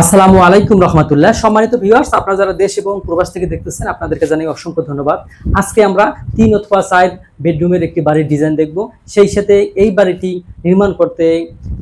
আসসালামু আলাইকুম রহমতুল্লাহ। সম্মানিত ভিউয়ার্স আপনারা যারা দেশ এবং প্রবাস থেকে দেখতেছেন, আপনাদেরকে জানাই অসংখ্য ধন্যবাদ। আজকে আমরা তিন অথবা চার বেডরুমের একটি বাড়ির ডিজাইন দেখব। সেই সাথে এই বাড়িটি নির্মাণ করতে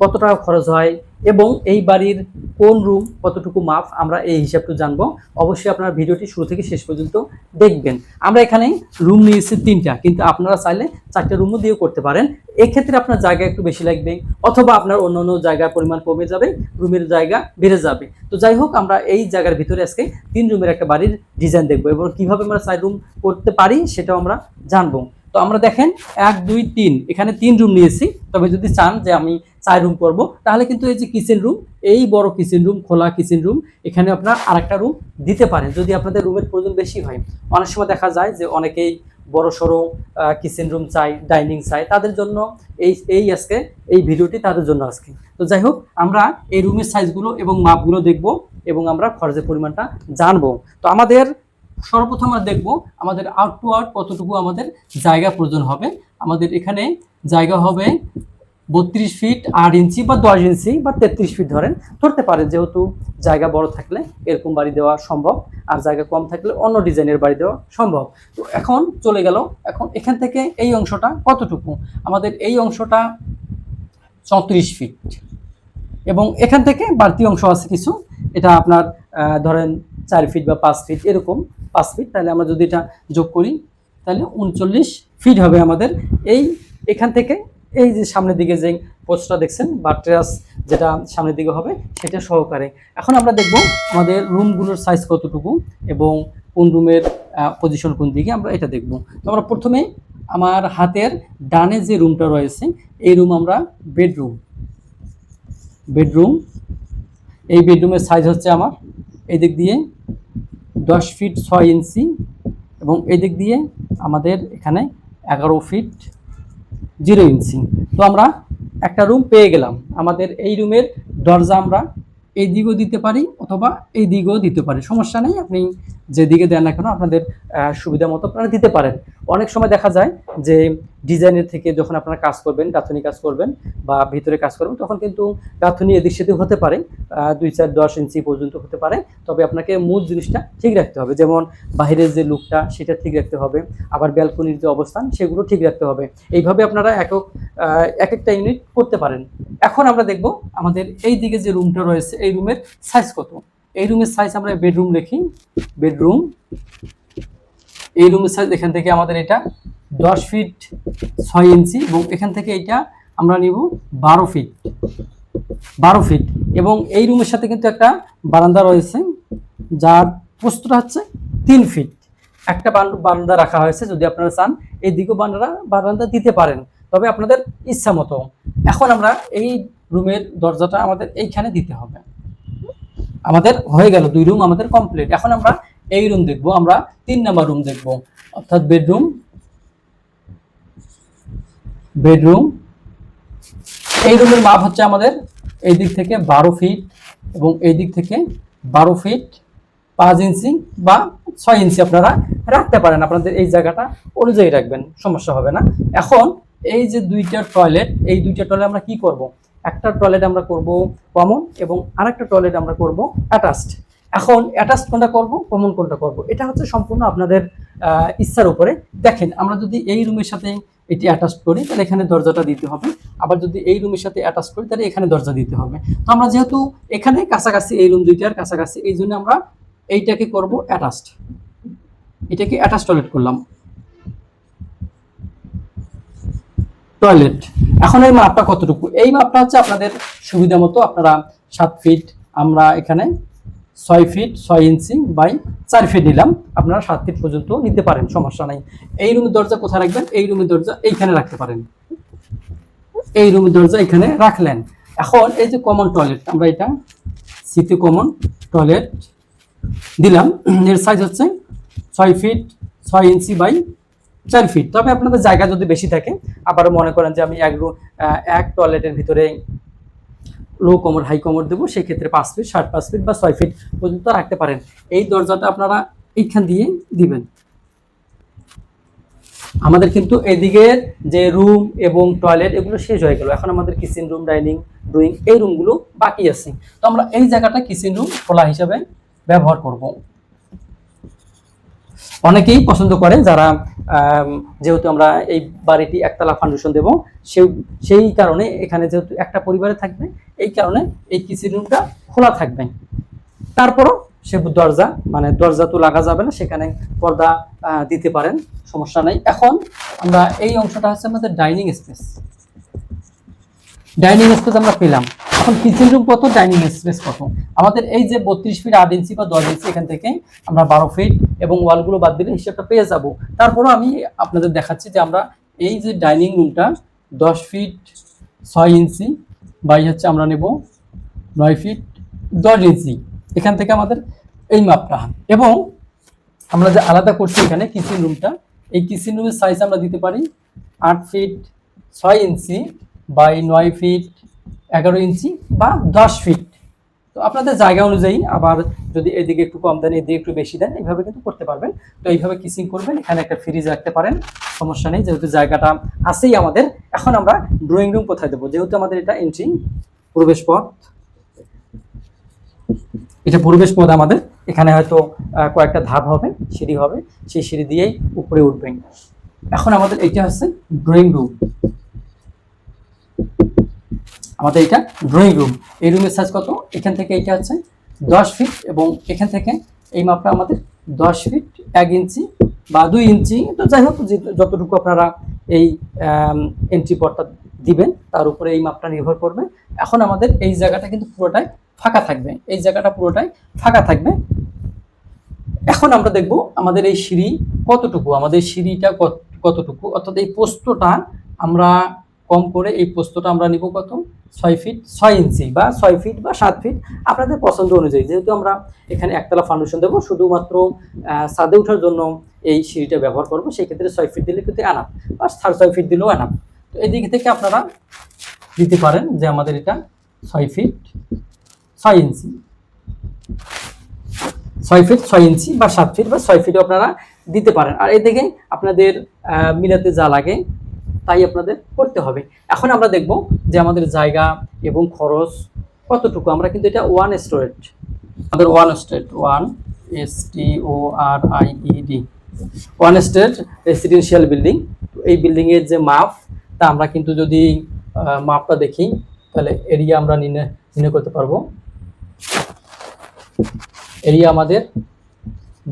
কত টাকা খরচ হয় এবং এই বাড়ির কোন রুম কতটুকু মাপ, আমরা এই হিসাবটা জানব। অবশ্যই আপনারা ভিডিওটি শুরু থেকে শেষ পর্যন্ত দেখবেন। আমরা এখানে রুম নিয়েছি তিনটা, কিন্তু আপনারা চাইলে চারটা রুমও দিয়েও করতে পারেন। এক্ষেত্রে আপনার জায়গা একটু বেশি লাগবে, অথবা আপনার অন্য অন্য জায়গার পরিমাণ কমে যাবে, রুমের জায়গা বেড়ে যাবে। তো যাই হোক, আমরা এই জায়গার ভিতরে আজকে তিন রুমের একটা বাড়ির ডিজাইন দেখব এবং কীভাবে আমরা চার রুম করতে পারি সেটাও আমরা জানব। তো আমরা দেখেন এক, দুই, তিন। এখানে তিন রুম নিয়েছি। তবে যদি চান যে আমি চার রুম করব, তাহলে কিন্তু এই যে কিচেন রুম এই বড় কিচেন রুম খোলা কিচেন রুম এখানে আপনার আরেকটা রুম দিতে পারেন, যদি আপনাদের রুমের প্রয়োজন বেশি হয়। অনেক সময় দেখা যায় যে অনেকেই বড় সড়ো কিচেন রুম চাই ডাইনিং চাই, তাদের জন্য এই এই আজকে, এই ভিডিওটি তাদের জন্য আজকে। তো যাই হোক, আমরা এই রুমের সাইজগুলো এবং মাপগুলো দেখব এবং আমরা খরচের পরিমাণটা জানব। তো আমাদের সর্বপ্রথম আমরা দেখব আমাদের আউট টু আউট কতটুকু আমাদের জায়গা প্রয়োজন হবে। আমাদের এখানে জায়গা হবে বত্রিশ ফিট আট ইঞ্চি বা দশ ইঞ্চি বা তেত্রিশ ফিট ধরেন। ধরতে পারেন যেহেতু জায়গা বড় থাকলে এরকম বাড়ি দেওয়া সম্ভব, আর জায়গা কম থাকলে অন্য ডিজাইনের বাড়ি দেওয়া সম্ভব। তো এখন চলে গেল, এখন এখান থেকে এই অংশটা কতটুকু? আমাদের এই অংশটা চৌত্রিশ ফিট এবং এখান থেকে বাড়তি অংশ আছে কিছু, এটা আপনার ধরেন চার ফিট বা পাঁচ ফিট এরকম। পাঁচ ফিট তাহলে আমরা যদি এটা যোগ করি, তাহলে উনচল্লিশ ফিট হবে আমাদের। এই এখান থেকে এই যে সামনের দিকে যে পোস্টটা দেখছেন বা ট্রেস যেটা সামনের দিকে হবে, সেটা সহকারে। এখন আমরা দেখব আমাদের রুমগুলোর সাইজ কতটুকু এবং কোন রুমের পজিশন কোন দিকে আমরা এটা দেখব। তো আমরা প্রথমে আমার হাতের ডানে যে রুমটা রয়েছে, এই রুম আমরা বেডরুম। বেডরুম, এই বেডরুমের সাইজ হচ্ছে আমার এই দিক দিয়ে দশ ফিট ছয় ইঞ্চি এবং এই দিক দিয়ে আমাদের এখানে এগারো ফিট জিরো ইঞ্চি। তো আমরা একটা রুম পেয়ে গেলাম। আমাদের এই রুমের দরজা আমরা এই দিকেও দিতে পারি অথবা এই দিকেও দিতে পারি। সমস্যা নেই, আপনি যে দিকে দেন না কেন আপনাদের সুবিধা মতো আপনারা দিতে পারেন। অনেক সময় দেখা যায় যে ডিজাইনের থেকে যখন আপনারা কাজ করবেন, গাঁথনি কাজ করবেন বা ভিতরে কাজ করবেন, তখন কিন্তু গাঁথনি এদিক সেদিক হতে পারে দুই চার দশ ইঞ্চি পর্যন্ত হতে পারে। তবে আপনাকে মূল জিনিসটা ঠিক রাখতে হবে, যেমন বাইরের যে লুকটা সেটা ঠিক রাখতে হবে, আবার ব্যালকনির যে অবস্থান সেগুলো ঠিক রাখতে হবে। এইভাবে আপনারা একক এক একটা ইউনিট করতে পারেন। এখন আমরা দেখব আমাদের এই দিকে যে রুমটা রয়েছে, এই রুমের সাইজ কত? এই রুমের সাইজ আমরা বেডরুম লিখি বেডরুম এই রুমের সাইজ এখান থেকে আমাদের এটা দশ ফিট ছয় ইঞ্চি এবং এখান থেকে এটা আমরা নিব বারো ফিট বারো ফিট এবং এই রুমের সাথে কিন্তু একটা বারান্দা রয়েছে, যার প্রস্তুত হচ্ছে তিন ফিট একটা বারান- বারান্দা রাখা হয়েছে, যদি আপনারা চান এই দিকেও বারান্দা বারান্দা দিতে পারেন। তবে আপনাদের ইচ্ছা মতো। এখন আমরা এই রুমের দরজাটা আমাদের এইখানে দিতে হবে। আমাদের হয়ে গেল দুই রুম আমাদের কমপ্লিট এখন আমরা এই রুম দেখব, আমরা তিন নাম্বার রুম দেখব। অর্থাৎ বেডরুম বেডরুম। এই রুমের মাপ হচ্ছে আমাদের এই দিক থেকে বারো ফিট এবং এই দিক থেকে বারো ফিট পাঁচ ইঞ্চি বা ছয় ইঞ্চি আপনারা রাখতে পারেন। আপনাদের এই জায়গাটা অনুযায়ী রাখবেন, সমস্যা হবে না। এখন এই যে দুইটা টয়লেট, এই দুইটা টয়লেট আমরা কি করব? একটা টয়লেট আমরা করব কমন এবং আরেকটা টয়লেট আমরা করব অ্যাটাচড। এখন অ্যাটাচড কোনটা করব? কমন কোনটা করব? এটা হচ্ছে সম্পূর্ণ আপনাদের ইচ্ছার উপরে। দেখেন, আমরা যদি এই রুমের সাথে এটি অ্যাটাচ করি, তাহলে এখানে দরজাটা দিতে হবে। আবার যদি এই রুমের সাথে অ্যাটাচ করি, তাহলে এখানে দরজা দিতে হবে। তো আমরা যেহেতু এখানে কাছাকাছি এই রুম দুইটার কাছাকাছি, এই জন্য আমরা এইটাকে করব অ্যাটাচড এটাকে অ্যাটাচ টয়লেট করলাম। টয়লেট এখন এই মাপটা কতটুকু? এই মাপটা হচ্ছে আপনাদের সুবিধা মতো আপনারা সাত ফিট আমরা এখানে ছয় ফিট ছয় ইঞ্চি বাই চার ফিট নিলাম। আপনারা সাত ফিট পর্যন্ত নিতে পারেন, সমস্যা নাই। এই রুমের দরজা কোথায় রাখবেন? এই রুমের দরজা এইখানে রাখতে পারেন। এই রুমের দরজা এখানে রাখলেন। এখন এই যে কমন টয়লেট আমরা এটা সিটি কমন টয়লেট দিলাম। এর সাইজ হচ্ছে ছয় ফিট ছয় ইঞ্চি বাই চার ফিট তবে আপনাদের জায়গা যদি বেশি থাকে, আবারও মনে করেন যে আমি এক এক টয়লেটের ভিতরে লো কমর হাই কমর দেবো, সেক্ষেত্রে পাঁচ ফিট ষাট পাঁচ ফিট বা ছয় ফিট পর্যন্ত রাখতে পারেন। এই দরজাটা আপনারা এইখান দিয়ে দিবেন। আমাদের কিন্তু এদিকের যে রুম এবং টয়লেট এগুলো শেষ হয়ে গেল। এখন আমাদের কিচেন রুম ডাইনিং ড্রয়িং এই রুমগুলো বাকি আছে। তো আমরা এই জায়গাটা কিচেন রুম খোলা হিসাবে ব্যবহার করব। অনেকেই পছন্দ করে যারা যেহেতু আমরা এই বাড়িটি একতলা ফাউন্ডেশন দেব, সেই সেই কারণে এখানে যেহেতু একটা পরিবারে থাকবে, এই কারণে এই কিচেন রুমটা খোলা থাকবে। তারপরও সে দরজা মানে দরজা তো লাগা যাবে না, সেখানে পর্দা দিতে পারেন, সমস্যা নাই। এখন আমরা এই অংশটা হচ্ছে আমাদের ডাইনিং স্পেস ডাইনিং স্পেস আমরা পেলাম। এখন কিচেন রুম কত, ডাইনিং স্পেস কত? আমাদের এই যে বত্রিশ ফিট আট ইঞ্চি বা দশ ইঞ্চি এখান থেকে আমরা বারো ফিট এবং ওয়ালগুলো বাদ দিলে হিসেবটা পেয়ে যাব। তারপরও আমি আপনাদের দেখাচ্ছি যে আমরা এই যে ডাইনিং রুমটা দশ ফিট ছয় ইঞ্চি বাই হচ্ছে আমরা নেব নয় ফিট দশ ইঞ্চি এখান থেকে আমাদের এই মাপটা। এবং আমরা যে আলাদা করছি এখানে কিচেন রুমটা এই কিচেন রুমের সাইজ আমরা দিতে পারি আট ফিট ছয় ইঞ্চি বাই নয় ফিট এগারো ইঞ্চি বা দশ ফিট তো আপনাদের জায়গা অনুযায়ী আবার যদি এদিকে একটু কম দেন, এদিকে একটু বেশি দেন, এইভাবে কিন্তু করতে পারবেন। তো এইভাবে কিসিং করবেন, এখানে একটা ফ্রিজ রাখতে পারেন, সমস্যা নেই, যেহেতু জায়গাটা আছেই আমাদের। এখন আমরা ড্রয়িং রুম কোথায় দেবো? যেহেতু আমাদের এটা এন্ট্রি প্রবেশ পথ। এটা প্রবেশ পথ আমাদের। এখানে হয়তো কয়েকটা ধাপ হবে, সিঁড়ি হবে, সেই সিঁড়ি দিয়েই উপরে উঠবেন। এখন আমাদের এইটা হচ্ছে ড্রয়িং রুম আমাদের এটা ড্রয়িং রুম এই রুমের সাইজ কত? এখান থেকে এটা হচ্ছে দশ ফিট এবং এখান থেকে এই মাপটা আমাদের দশ ফিট এক ইঞ্চি বা দুই ইঞ্চি। তো যাই হোক যতটুকু আপনারা এই এন্ট্রি পটটা দিবেন, তার উপরে এই মাপটা নির্ভর করবে। এখন আমাদের এই জায়গাটা কিন্তু পুরোটাই ফাঁকা থাকবে। এই জায়গাটা পুরোটাই ফাঁকা থাকবে। এখন আমরা দেখব আমাদের এই সিঁড়ি কতটুকু, আমাদের সিঁড়িটা কত- কতটুকু? অর্থাৎ এই পোস্তটা আমরা কম করে, এই পোস্তটা আমরা নিব কত? ছয় ফিট ছয় ইঞ্চি বা ছয় ফিট বা সাত ফিট আপনাদের পছন্দ অনুযায়ী। যেহেতু আমরা এখানে একতলা ফাউন্ডেশন দেবো, শুধুমাত্র ছাদে ওঠার জন্য এই সিঁড়িটা ব্যবহার করব সেই ক্ষেত্রে ছয় ফিট দিলে কিন্তু আনাপ বা সাড়ে ছয় ফিট দিলেও আনাপ তো এই দিক থেকে আপনারা দিতে পারেন যে আমাদের এটা ছয় ফিট ছয় ইঞ্চি ছয় ফিট ছয় ইঞ্চি বা সাত ফিট বা ছয় ফিটও আপনারা দিতে পারেন। আর এদিকে আপনাদের মিলাতে যা লাগে তাই আপনাদের করতে হবে। এখন আমরা দেখব যে আমাদের জায়গা এবং খরচ কতটুকু। আমরা কিন্তু এটা ওয়ান স্টোরেট আমাদের one state one S T O R I E D one state residential building এই বিল্ডিংয়ের যে মাপ, তা আমরা কিন্তু যদি মাপটা দেখি, তাহলে এরিয়া আমরা নির্ণয় নির্ণয় করতে পারব। এরিয়া আমাদের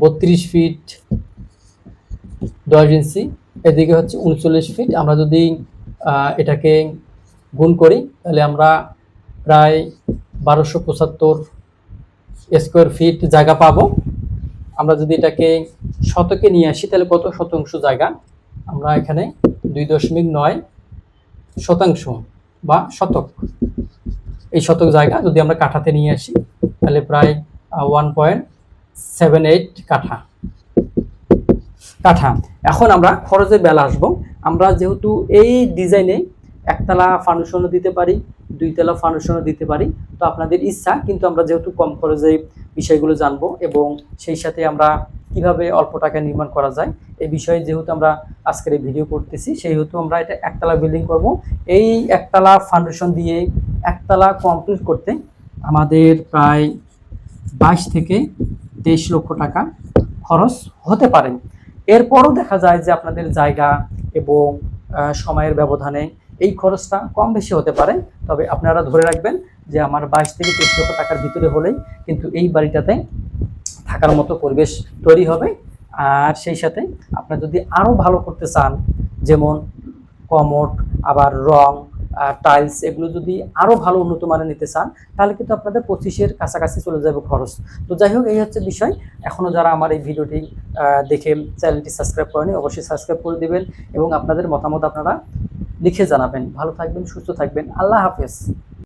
বত্রিশ ফিট দশ ইঞ্চি এদিকে হচ্ছে উনচল্লিশ ফিট আমরা যদি এটাকে গুণ করি, তাহলে আমরা প্রায় বারোশো পঁচাত্তর স্কোয়ার ফিট জায়গা পাবো। আমরা যদি এটাকে শতকে নিয়ে আসি, তাহলে কত শতাংশ জায়গা? আমরা এখানে দুই দশমিক নয় শতাংশ বা শতক। এই শতক জায়গা যদি আমরা কাঠাতে নিয়ে আসি, তাহলে প্রায় ওয়ান পয়েন্ট সেভেন এইট কাঠা। কাঠা এখন আমরা খরচের বেলা আসব। আমরা যেহেতু এই ডিজাইনে একতলা ফাউন্ডেশনও দিতে পারি, দুইতলা ফাউন্ডেশনও দিতে পারি, তো আপনাদের ইচ্ছা, কিন্তু আমরা যেহেতু কম খরচে বিষয়গুলো জানব এবং সেই সাথে আমরা কীভাবে অল্প টাকায় নির্মাণ করা যায়, এই বিষয়ে যেহেতু আমরা আজকের এই ভিডিও করতেছি, সেহেতু আমরা এটা একতলা বিল্ডিং করব। এই একতলা ফাউন্ডেশন দিয়ে একতলা কমপ্লিট করতে আমাদের প্রায় বাইশ থেকে তেইশ লক্ষ টাকা খরচ হতে পারে। এরপরও দেখা যায় যে আপনাদের জায়গা এবং সময়ের ব্যবধানে এই খরচটা কম বেশি হতে পারে। তবে আপনারা ধরে রাখবেন যে আমার বাইশ থেকে তেইশ লক্ষ টাকার ভিতরে হলেই কিন্তু এই বাড়িটাতে থাকার মতো পরিবেশ তৈরি হবে। আর সেই সাথে আপনারা যদি আরও ভালো করতে চান, যেমন কমোড, আবার রং টাইলস এগুলো যদি আরও ভালো উন্নত মানের নিতে চান, তাহলে কিন্তু আপনাদের পঁচিশের কাছাকাছি চলে যাবে খরচ। তো যাই হোক, এই হচ্ছে বিষয়। এখনও যারা আমার এই ভিডিওটি দেখে চ্যানেলটি সাবস্ক্রাইব করেনি অবশ্যই সাবস্ক্রাইব করে দেবেন এবং আপনাদের মতামত আপনারা লিখে জানাবেন। ভালো থাকবেন, সুস্থ থাকবেন। আল্লাহ হাফেজ।